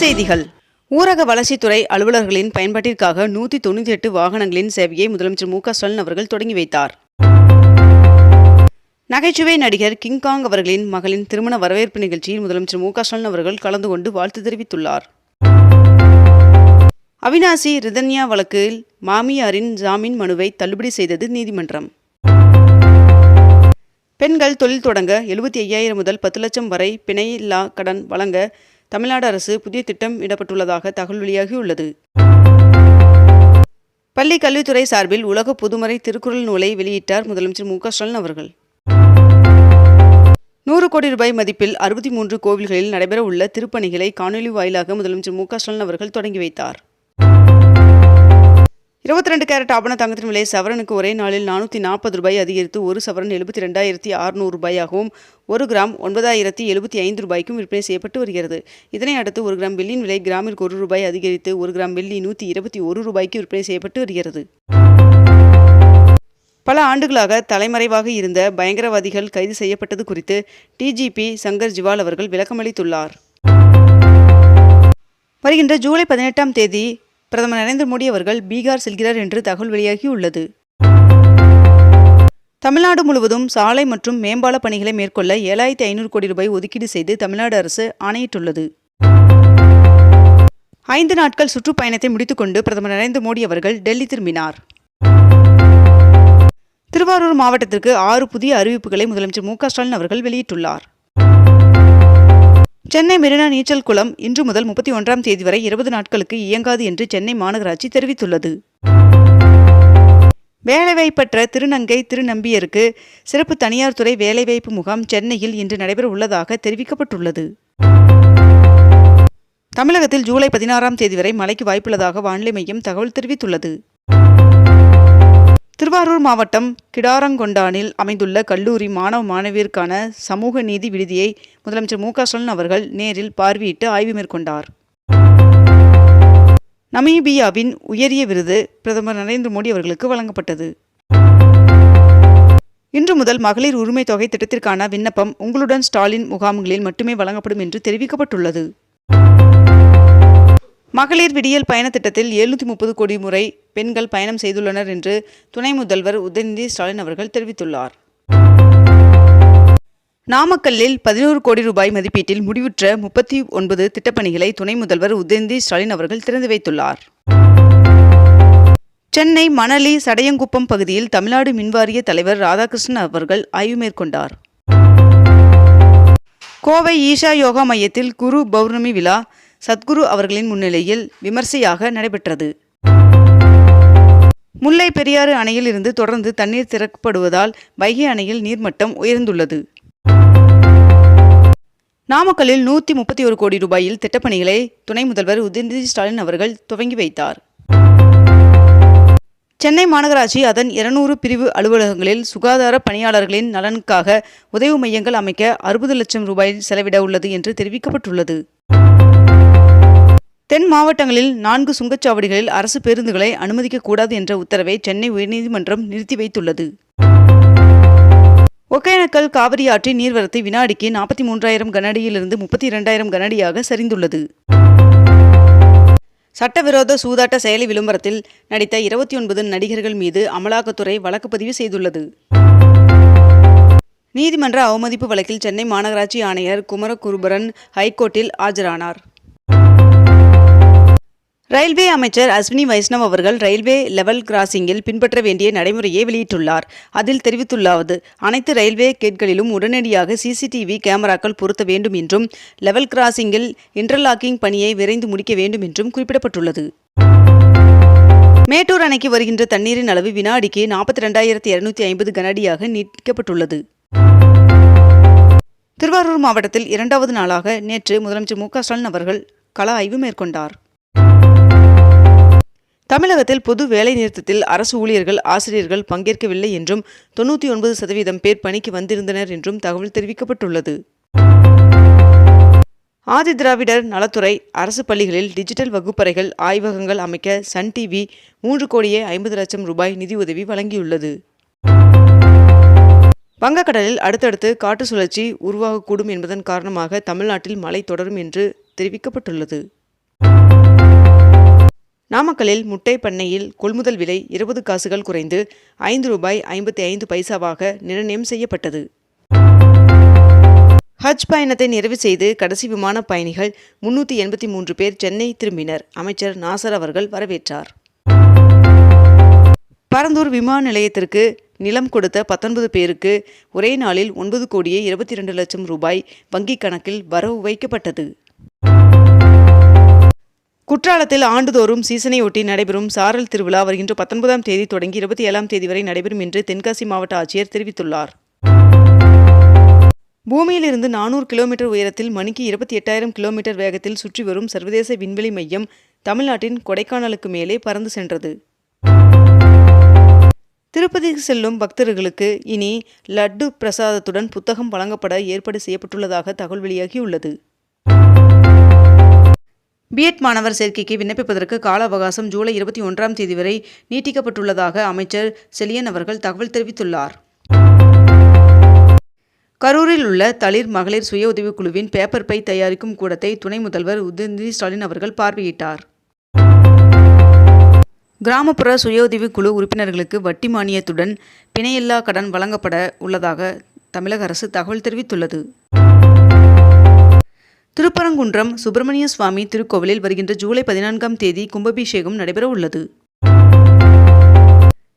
செய்திகள். ஊரக வளர்ச்சித்துறை அலுவலர்களின் பயன்பாட்டிற்காக நூற்றி தொண்ணூற்றி எட்டு வாகனங்களின் சேவையை முதலமைச்சர் மு க ஸ்டாலின் அவர்கள் தொடங்கி வைத்தார். நகைச்சுவை நடிகர் கிங்காங் அவர்களின் மகளின் திருமண வரவேற்பு நிகழ்ச்சியில் முதலமைச்சர் மு க ஸ்டாலின் அவர்கள் கலந்து கொண்டு வாழ்த்து தெரிவித்துள்ளார். அவினாசி ரிதன்யா வழக்கில் மாமியாரின் ஜாமீன் மனுவை தள்ளுபடி செய்தது நீதிமன்றம். பெண்கள் தொழில் தொடங்க எழுபத்தி ஐயாயிரம் முதல் பத்து லட்சம் வரை பிணையில்லா கடன் வழங்க தமிழ்நாடு அரசு புதிய திட்டம் இடப்பட்டுள்ளதாக தகவல் வெளியாகியுள்ளது. பள்ளி கல்வித்துறை சார்பில் உலக பொதுமறை திருக்குறள் நூலை வெளியிட்டார் முதலமைச்சர் மு க ஸ்டாலின் அவர்கள். நூறு கோடி ரூபாய் மதிப்பில் அறுபத்தி மூன்று கோவில்களில் நடைபெற உள்ள திருப்பணிகளை காணொலி வாயிலாக முதலமைச்சர் மு க ஸ்டாலின் அவர்கள் தொடங்கி வைத்தார். இருபத்தி ரெண்டு கேரட் ஆபண தங்கத்தின் விலை சவரனுக்கு ஒரே நாளில் நானூற்றி நாற்பது ரூபாய் அதிகரித்து ஒரு சவரன் எழுபத்தி ரெண்டாயிரத்தி அறுநூறு ரூபாயாகவும் ஒரு கிராம் ஒன்பதாயிரத்தி எழுபத்தி ஐந்து ரூபாய்க்கும் விற்பனை செய்யப்பட்டு வருகிறது. இதனை அடுத்து ஒரு கிராம் வெள்ளியின் விலை கிராமிற்கு ஒரு ரூபாய் அதிகரித்து ஒரு கிராம் வெள்ளி நூற்றி இருபத்தி ஒரு ரூபாய்க்கு விற்பனை செய்யப்பட்டு வருகிறது. பல ஆண்டுகளாக தலைமறைவாக இருந்த பயங்கரவாதிகள் கைது செய்யப்பட்டது குறித்து டிஜிபி சங்கர் ஜிவால் அவர்கள் விளக்கமளித்துள்ளார். வருகின்ற ஜூலை பதினெட்டாம் தேதி பிரதமர் நரேந்திர மோடி அவர்கள் பீகார் செல்கிறார் என்று தகவல் வெளியாகியுள்ளது. தமிழ்நாடு முழுவதும் சாலை மற்றும் மேம்பால பணிகளை மேற்கொள்ள ஏழாயிரத்தி ஐநூறு கோடி ரூபாய் ஒதுக்கீடு செய்து தமிழ்நாடு அரசு ஆணையிட்டுள்ளது. ஐந்து நாட்கள் சுற்றுப்பயணத்தை முடித்துக்கொண்டு பிரதமர் நரேந்திர மோடி அவர்கள் டெல்லி திரும்பினார். திருவாரூர் மாவட்டத்திற்கு ஆறு புதிய அறிவிப்புகளை முதலமைச்சர் மு க ஸ்டாலின் அவர்கள் வெளியிட்டுள்ளார். சென்னை மெரினா நீச்சல் குளம் இன்று முதல் முப்பத்தி ஒன்றாம் தேதி வரை இருபது நாட்களுக்கு இயங்காது என்று சென்னை மாநகராட்சி தெரிவித்துள்ளது. வேலைவாய்ப்பற்ற திருநங்கை திருநம்பியருக்கு சிறப்பு தனியார் துறை வேலைவாய்ப்பு முகாம் சென்னையில் இன்று நடைபெற உள்ளதாக தெரிவிக்கப்பட்டுள்ளது. தமிழகத்தில் ஜூலை பதினாறாம் தேதி வரை மழைக்கு வாய்ப்புள்ளதாக வானிலை மையம் தகவல் தெரிவித்துள்ளது. திருவாரூர் மாவட்டம் கிடாரங்கொண்டானில் அமைந்துள்ள கல்லூரி மாணவ மாணவியருக்கான சமூக நீதி விடுதியை முதலமைச்சர் மு ஸ்டாலின் அவர்கள் நேரில் பார்வையிட்டு ஆய்வு மேற்கொண்டார். நமீபியாவின் உயரிய விருது பிரதமர் நரேந்திர மோடி அவர்களுக்கு வழங்கப்பட்டது. இன்று முதல் மகளிர் உரிமை தொகை திட்டத்திற்கான விண்ணப்பம் உங்களுடன் ஸ்டாலின் முகாம்களில் மட்டுமே வழங்கப்படும் என்று தெரிவிக்கப்பட்டுள்ளது. மகளிர் விடியல் பயண திட்டத்தில் எழுநூற்றி முப்பது கோடி முறை பெண்கள் பயணம் செய்துள்ளனர் என்று துணை முதல்வர் உதயநிதி ஸ்டாலின் அவர்கள் தெரிவித்துள்ளார். நாமக்கல்லில் பதினோரு கோடி ரூபாய் மதிப்பீட்டில் முடிவுற்ற முப்பத்தி ஒன்பது திட்டப்பணிகளை துணை முதல்வர் உதயநிதி ஸ்டாலின் அவர்கள் திறந்து வைத்துள்ளார். சென்னை மணலி சடையங்குப்பம் பகுதியில் தமிழ்நாடு மின்வாரிய தலைவர் ராதாகிருஷ்ணன் அவர்கள் ஆய்வு மேற்கொண்டார். கோவை ஈஷா யோகா மையத்தில் குரு பௌர்ணமி விழா சத்குரு அவர்களின் முன்னிலையில் விமர்சையாக நடைபெற்றது. முல்லை பெரியாறு அணையில் இருந்து தொடர்ந்து தண்ணீர் திறக்கப்படுவதால் வைகை அணையில் நீர்மட்டம் உயர்ந்துள்ளது. நாமக்கல்லில் நூற்றி முப்பத்தி ஒரு கோடி ரூபாயில் திட்டப்பணிகளை துணை முதல்வர் உதயநிதி ஸ்டாலின் அவர்கள் துவங்கி வைத்தார். சென்னை மாநகராட்சி அதன் இருநூறு பிரிவு அலுவலகங்களில் சுகாதார பணியாளர்களின் நலனுக்காக உதவி மையங்கள் அமைக்க அறுபது லட்சம் ரூபாய் செலவிட உள்ளது என்று தெரிவிக்கப்பட்டுள்ளது. தென் மாவட்டங்களில் நான்கு சுங்கச்சாவடிகளில் அரசு பேருந்துகளை அனுமதிக்கக்கூடாது என்ற உத்தரவை சென்னை உயர்நீதிமன்றம் நிறுத்தி வைத்துள்ளது. ஒகேனக்கல் காவிரி ஆற்றின் நீர்வரத்து வினாடிக்கு நாற்பத்தி மூன்றாயிரம் கனஅடியிலிருந்து முப்பத்தி இரண்டாயிரம் கனஅடியாக சரிந்துள்ளது. சட்டவிரோத சூதாட்ட செயலி விளம்பரத்தில் நடித்த இருபத்தி ஒன்பது நடிகர்கள் மீது அமலாக்கத்துறை வழக்கு பதிவு செய்துள்ளது. நீதிமன்ற அவமதிப்பு வழக்கில் சென்னை மாநகராட்சி ஆணையர் குமரகுருபரன் ஹைகோர்ட்டில் ஆஜரானார். ரயில்வே அமைச்சர் அஸ்வினி வைஷ்ணவ் அவர்கள் ரயில்வே லெவல் கிராசிங்கில் பின்பற்ற வேண்டிய நடைமுறையை வெளியிட்டுள்ளார். அதில் தெரிவித்துள்ளாவது அனைத்து ரயில்வே கேட்களிலும் உடனடியாக சிசிடிவி கேமராக்கள் பொருத்த வேண்டும் என்றும் லெவல் கிராசிங்கில் இன்டர்லாக்கிங் பணியை விரைந்து முடிக்க வேண்டும் என்றும் குறிப்பிடப்பட்டுள்ளது. மேட்டூர் அணைக்கு வருகின்ற தண்ணீரின் அளவு வினாடிக்கு நாற்பத்தி ரெண்டாயிரத்தி இருநூத்தி ஐம்பது கனஅடியாக நீட்டிக்கப்பட்டுள்ளது. திருவாரூர் மாவட்டத்தில் இரண்டாவது நாளாக நேற்று முதலமைச்சர் மு க ஸ்டாலின் அவர்கள் கள ஆய்வு மேற்கொண்டார். தமிழகத்தில் பொது வேலை நிறுத்தத்தில் அரசு ஊழியர்கள் ஆசிரியர்கள் பங்கேற்கவில்லை என்றும் தொண்ணூற்றி ஒன்பது சதவீதம் பேர் பணிக்கு வந்திருந்தனர் என்றும் தகவல் தெரிவிக்கப்பட்டுள்ளது. ஆதி திராவிடர் நலத்துறை அரசு பள்ளிகளில் டிஜிட்டல் வகுப்பறைகள் ஆய்வகங்கள் அமைக்க சன் டிவி மூன்று கோடியே ஐம்பது லட்சம் ரூபாய் நிதியுதவி வழங்கியுள்ளது. வங்கக்கடலில் அடுத்தடுத்து காற்று சுழற்சி உருவாகக்கூடும் என்பதன் காரணமாக தமிழ்நாட்டில் மழை தொடரும் என்று தெரிவிக்கப்பட்டுள்ளது. நாமக்கலில் முட்டை பண்ணையில் கொள்முதல் விலை இருபது காசுகள் குறைந்து ஐந்து ரூபாய் ஐம்பத்தி ஐந்து பைசாவாக நிர்ணயம் செய்யப்பட்டது. ஹஜ் பயணத்தை நிறைவு செய்து கடைசி விமான பயணிகள் முன்னூற்றி எண்பத்தி மூன்று பேர் சென்னை திரும்பினர். அமைச்சர் நாசர் அவர்கள் வரவேற்றார். பரந்தூர் விமான நிலையத்திற்கு நிலம் கொடுத்த பத்தொன்பது பேருக்கு ஒரே நாளில் ஒன்பது கோடியே இருபத்தி இரண்டு லட்சம் ரூபாய் வங்கிக் கணக்கில் வரவு வைக்கப்பட்டது. குற்றாலத்தில் ஆண்டுதோறும் சீசனையொட்டி நடைபெறும் சாரல் திருவிழா வருகின்ற பத்தொன்பதாம் தேதி தொடங்கி இருபத்தி ஏழாம் தேதி வரை நடைபெறும் என்று தென்காசி மாவட்ட ஆட்சியர் தெரிவித்துள்ளார். பூமியிலிருந்து நானூறு கிலோமீட்டர் உயரத்தில் மணிக்கு இருபத்தி எட்டாயிரம் கிலோமீட்டர் வேகத்தில் சுற்றி வரும் சர்வதேச விண்வெளி மையம் தமிழ்நாட்டின் கொடைக்கானலுக்கு மேலே பறந்து சென்றது. திருப்பதிக்கு செல்லும் பக்தர்களுக்கு இனி லட்டு பிரசாதத்துடன் புத்தகம் வழங்கப்பட ஏற்பாடு செய்யப்பட்டுள்ளதாக தகவல் வெளியாகியுள்ளது. பிஎட் மாணவர் சேர்க்கைக்கு விண்ணப்பிப்பதற்கு கால அவகாசம் ஜூலை இருபத்தி ஒன்றாம் தேதி வரை நீட்டிக்கப்பட்டுள்ளதாக அமைச்சர் செலியன் அவர்கள் தகவல் தெரிவித்துள்ளார். கரூரில் உள்ள தளிர் மகளிர் சுய உதவிக் குழுவின் பேப்பர் பை தயாரிக்கும் கூடத்தை துணை முதல்வர் உதயநிதி ஸ்டாலின் அவர்கள் பார்வையிட்டார். கிராமப்புற சுய உதவிக்குழு உறுப்பினர்களுக்கு வட்டி மானியத்துடன் பிணையில்லா கடன் வழங்கப்பட உள்ளதாக தமிழக அரசு தகவல் தெரிவித்துள்ளது. திருப்பரங்குன்றம் சுப்பிரமணிய சுவாமி திருக்கோவிலில் வருகின்ற ஜூலை பதினான்காம் தேதி கும்பாபிஷேகம் நடைபெற உள்ளது.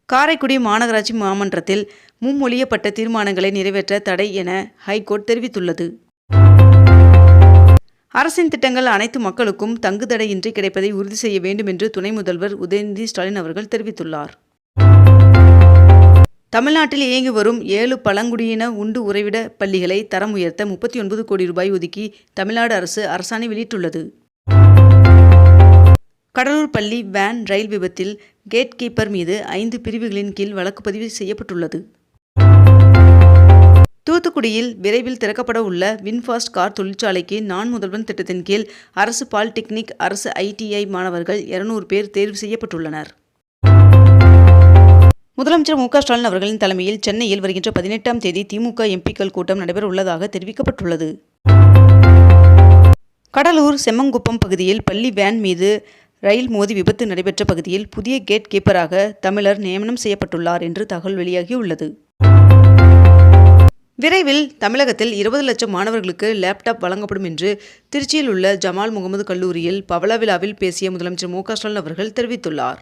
காரைக்குடி மாநகராட்சி மாமன்றத்தில் மும்மொழியப்பட்ட தீர்மானங்களை நிறைவேற்ற தடை என ஹைகோர்ட் தெரிவித்துள்ளது. அரசின் திட்டங்கள் அனைத்து மக்களுக்கும் தங்குதடையின்றி கிடைப்பதை உறுதி செய்ய வேண்டும் என்று துணை முதல்வர் உதயநிதி ஸ்டாலின் அவர்கள் தெரிவித்துள்ளார். தமிழ்நாட்டில் இயங்கி வரும் ஏழு பழங்குடியின உண்டு உறைவிட பள்ளிகளை தரம் உயர்த்த முப்பத்தி ஒன்பது கோடி ரூபாய் ஒதுக்கி தமிழ்நாடு அரசு அரசாணை வெளியிட்டுள்ளது. கடலூர் பள்ளி வேன் ரயில் விபத்தில் கேட் கீப்பர் மீது ஐந்து பிரிவுகளின் கீழ் வழக்கு பதிவு செய்யப்பட்டுள்ளது. தூத்துக்குடியில் விரைவில் திறக்கப்பட உள்ள வின்ஃபாஸ்ட் கார் தொழிற்சாலைக்கு நான் முதல்வன் திட்டத்தின் கீழ் அரசு பாலிடெக்னிக் அரசு ஐடிஐ மாணவர்கள் இருநூறு பேர் தேர்வு செய்யப்பட்டுள்ளனர். முதலமைச்சர் மு க ஸ்டாலின் அவர்களின் தலைமையில் சென்னையில் வருகின்ற பதினெட்டாம் தேதி திமுக எம்பிக்கள் கூட்டம் நடைபெற உள்ளதாக தெரிவிக்கப்பட்டுள்ளது. கடலூர் செம்மங்குப்பம் பகுதியில் பள்ளி வேன் மீது ரயில் மோதி விபத்து நடைபெற்ற பகுதியில் புதிய கேட் கீப்பராக தமிழர் நியமனம் செய்யப்பட்டுள்ளார் என்று தகவல் வெளியாகியுள்ளது. விரைவில் தமிழகத்தில் இருபது லட்சம் மாணவர்களுக்கு லேப்டாப் வழங்கப்படும் என்று திருச்சியில் உள்ள ஜமால் முகமது கல்லூரியில் பவள விழாவில் பேசிய முதலமைச்சர் மு க ஸ்டாலின் அவர்கள் தெரிவித்துள்ளார்.